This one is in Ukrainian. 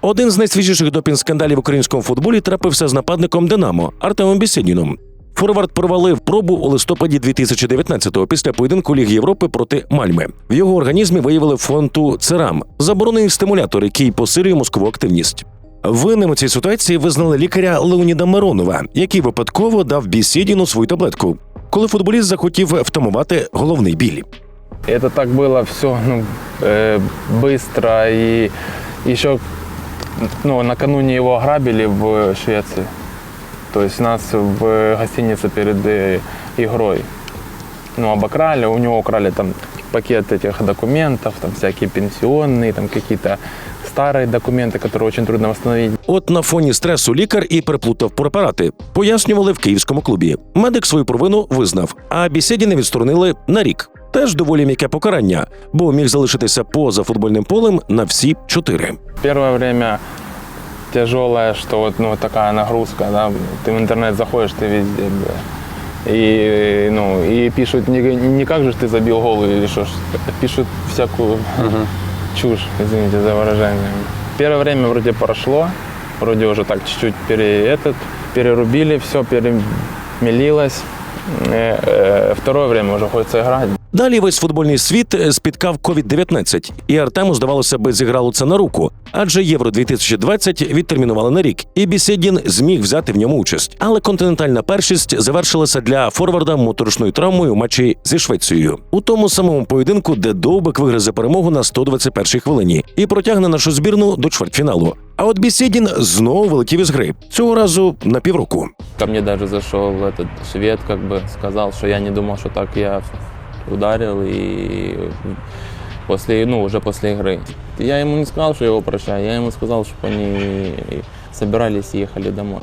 Один з найсвіжіших допінг-скандалів в українському футболі трапився з нападником Динамо Артемом Бісідіном. Форвард провалив пробу у листопаді 2019-го після поєдинку Ліги Європи проти Мальми. В його організмі виявили фонту церам, заборонений стимулятор, який посилює мозкову активність. Винним у цій ситуації визнали лікаря Леоніда Миронова, який випадково дав Бісідіну свою таблетку, коли футболіст захотів втамувати головний біль. Это так было все ну, э, быстро и еще ну, накануне его ограбили в Швеции. То есть нас в гостинице перед э, игрой ну, обокрали, у него украли там пакет этих документов, там всякие пенсионные, там какие-то старые документы, которые очень трудно восстановить. От на фоні стресу лікар і переплутав препарати. Пояснювали в київському клубі. Медик свою провину визнав, а Бісєдіна відсторонили на рік. Теж доволі м'яке покарання, бо міг залишитися поза футбольним полем на всі чотири. Первое время тяжелое, что вот ну, такая нагрузка, да, ты в интернет заходишь, ты везде, бля. И, ну, и пишут не, не как же ты забил гол или что, пишут всякую чушь, извините за выражение. Первое время вроде прошло, вроде уже так чуть-чуть пере, этот, перерубили, все перемелилось. Э, э, Второе время уже хочется играть. Далі весь футбольний світ е, спіткав COVID-19, і Артему, здавалося би, зіграло це на руку, адже Євро 2020 відтермінували на рік, і Бісєдін зміг взяти в ньому участь. Але континентальна першість завершилася для форварда моторошною травмою у матчі зі Швецією у тому самому поєдинку, де Довбик вигризе перемогу на 121-й хвилині і протягне нашу збірну до чвертьфіналу. А от Бісєдін знову вилетів із гри цього разу на півроку. Ко мне даже зашел этот швед, как бы сказал, что я не думал, что так я ударил и после, ну, уже после игры. Я ему не сказал, что его прощаю, я ему сказал, чтобы они собирались и ехали домой.